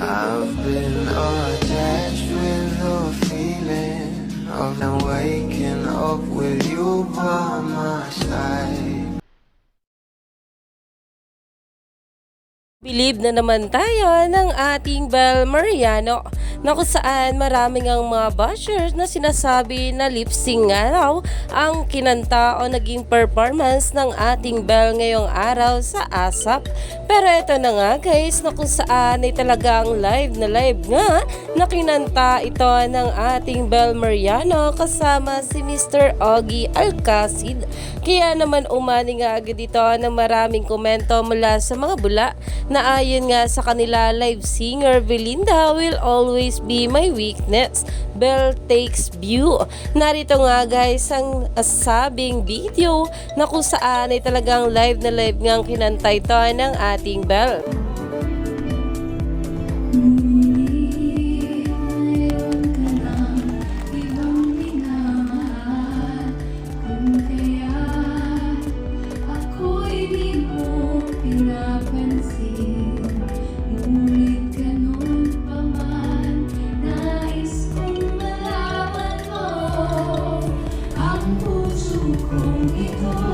I've been attached with the feeling of now waking up with you by my side. Believe na naman tayo ng ating Bel Mariano na kung saan maraming ang mga bashers na sinasabi na lip sync nga raw ang kinanta o naging performance ng ating Bel ngayong araw sa ASAP. Pero ito na nga guys na kung saan ay talagang live na live nga na kinanta ito ng ating Bel Mariano kasama si Mr. Ogie Alcacid. Kaya naman umani nga agad ito ng maraming komento mula sa mga bula na ayon nga sa kanila live singer Belinda will always be my weakness. Bell takes view. Narito nga guys ang sabing video na kung saan ay talagang live na live ngang kinanta ito ng ating Bell. kung.